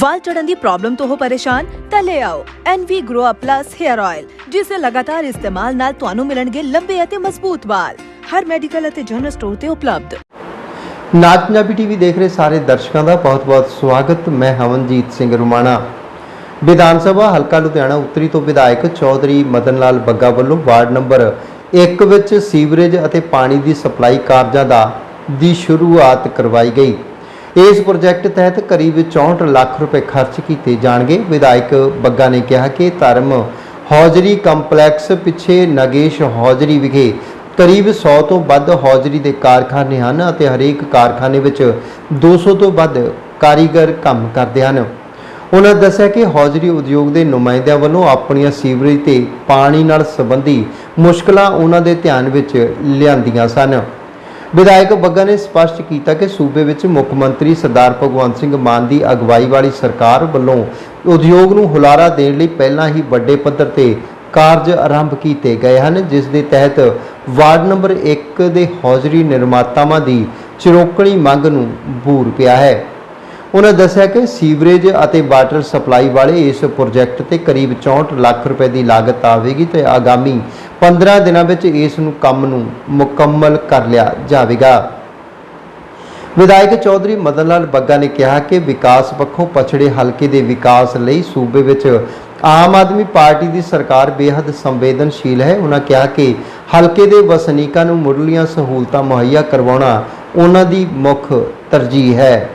ਵਾਲ ਚੜਨ ਦੀ ਪ੍ਰੋਬਲਮ ਤੋਂ ਹੋ ਪਰੇਸ਼ਾਨ, ਤਾਂ ਲੈ ਆਓ NV Grow Up Plus Hair Oil ਜਿਸ ਦੇ ਲਗਾਤਾਰ ਇਸਤੇਮਾਲ ਨਾਲ ਤੁਹਾਨੂੰ ਮਿਲਣਗੇ ਲੰਬੇ ਅਤੇ ਮਜ਼ਬੂਤ ਵਾਲ। ਹਰ ਮੈਡੀਕਲ ਅਤੇ ਜਨਰਲ ਸਟੋਰ ਤੇ ਉਪਲਬਧ। ਨਾਚ ਪੰਜਾਬੀ ਟੀਵੀ ਦੇਖ ਰਹੇ ਸਾਰੇ ਦਰਸ਼ਕਾਂ ਦਾ ਬਹੁਤ-ਬਹੁਤ ਸਵਾਗਤ। ਮੈਂ ਹਵਨਜੀਤ ਸਿੰਘ ਰੁਮਾਣਾ। ਵਿਧਾਨ ਸਭਾ ਹਲਕਾ ਲੁਧਿਆਣਾ ਉੱਤਰੀ ਤੋਂ ਵਿਧਾਇਕ ਚੌਧਰੀ ਮਦਨ ਲਾਲ ਬੱਗਾ ਵੱਲੋਂ ਵਾਰਡ ਨੰਬਰ 1 ਵਿੱਚ ਸੀਵਰੇਜ ਅਤੇ ਪਾਣੀ ਦੀ ਸਪਲਾਈ ਕਾਰਜਾਂ ਦਾ ਦੀ ਸ਼ੁਰੂਆਤ ਕਰਵਾਈ ਗਈ। ਇਸ ਪ੍ਰੋਜੈਕਟ ਤਹਿਤ ਕਰੀਬ 64 ਲੱਖ ਰੁਪਏ ਖਰਚ ਕੀਤੇ ਜਾਣਗੇ। ਵਿਧਾਇਕ ਬੱਗਾ ਨੇ ਕਿਹਾ ਕਿ ਧਰਮ ਹੌਜਰੀ ਕੰਪਲੈਕਸ ਪਿੱਛੇ ਨਗੇਸ਼ ਹੌਜਰੀ ਵਿਖੇ ਕਰੀਬ 100 ਤੋਂ ਵੱਧ ਹੌਜਰੀ ਦੇ ਕਾਰਖਾਨੇ ਹਨ ਅਤੇ ਹਰੇਕ ਕਾਰਖਾਨੇ ਵਿੱਚ 200 ਤੋਂ ਵੱਧ ਕਾਰੀਗਰ ਕੰਮ ਕਰਦੇ ਹਨ। ਉਹਨਾਂ ਦੱਸਿਆ ਕਿ ਹੌਜਰੀ ਉਦਯੋਗ ਦੇ ਨੁਮਾਇੰਦਿਆਂ ਵੱਲੋਂ ਆਪਣੀਆਂ ਸੀਵਰੇਜ ਤੇ ਪਾਣੀ ਨਾਲ ਸੰਬੰਧੀ ਮੁਸ਼ਕਲਾਂ ਉਹਨਾਂ ਦੇ ਧਿਆਨ ਵਿੱਚ ਲਿਆਂਦੀਆਂ ਸਨ। ਵਿਧਾਇਕ ਬੱਗਾ ਨੇ ਸਪਸ਼ਟ ਕੀਤਾ ਕਿ ਸੂਬੇ ਵਿੱਚ ਮੁੱਖ ਮੰਤਰੀ ਸਰਦਾਰ ਭਗਵੰਤ ਸਿੰਘ ਮਾਨ ਦੀ ਅਗਵਾਈ ਵਾਲੀ ਸਰਕਾਰ ਵੱਲੋਂ ਉਦਯੋਗ ਨੂੰ ਹੁਲਾਰਾ ਦੇਣ ਲਈ ਪਹਿਲਾਂ ਹੀ ਵੱਡੇ ਪੱਧਰ ਤੇ ਕਾਰਜ ਆਰੰਭ ਕੀਤੇ ਗਏ ਹਨ, ਜਿਸ ਦੇ ਤਹਿਤ ਵਾਰਡ ਨੰਬਰ 1 ਦੇ ਹੌਜਰੀ ਨਿਰਮਾਤਾਵਾਂ ਦੀ ਚਿਰੋਕਣੀ ਮੰਗ ਨੂੰ ਬੂਰ ਪਿਆ ਹੈ। ਉਹਨਾਂ ਦੱਸਿਆ ਕਿ ਸੀਵਰੇਜ ਅਤੇ ਵਾਟਰ ਸਪਲਾਈ ਵਾਲੇ ਇਸ ਪ੍ਰੋਜੈਕਟ ਤੇ ਕਰੀਬ 64 ਲੱਖ ਰੁਪਏ ਦੀ ਲਾਗਤ ਆਵੇਗੀ ਤੇ ਆਗਾਮੀ 15 ਦਿਨਾਂ ਵਿੱਚ ਇਸ ਨੂੰ ਕੰਮ ਨੂੰ ਮੁਕੰਮਲ ਕਰ ਲਿਆ ਜਾਵੇਗਾ। ਵਿਧਾਇਕ ਚੌਧਰੀ ਮਦਨ ਲਾਲ ਬੱਗਾ ਨੇ ਕਿਹਾ ਕਿ ਵਿਕਾਸ ਪੱਖੋਂ ਪਛੜੇ ਹਲਕੇ ਦੇ ਵਿਕਾਸ ਲਈ ਸੂਬੇ ਵਿੱਚ ਆਮ ਆਦਮੀ ਪਾਰਟੀ ਦੀ ਸਰਕਾਰ ਬੇहद ਸੰਵੇਦਨਸ਼ੀਲ ਹੈ। ਉਹਨਾਂ ਕਿਹਾ ਕਿ ਹਲਕੇ ਦੇ ਵਸਨੀਕਾਂ ਨੂੰ ਮੁੱਢਲੀਆਂ ਸਹੂਲਤਾਂ ਮੁਹੱਈਆ ਕਰਵਾਉਣਾ ਉਹਨਾਂ ਦੀ ਮੁੱਖ ਤਰਜੀਹ ਹੈ।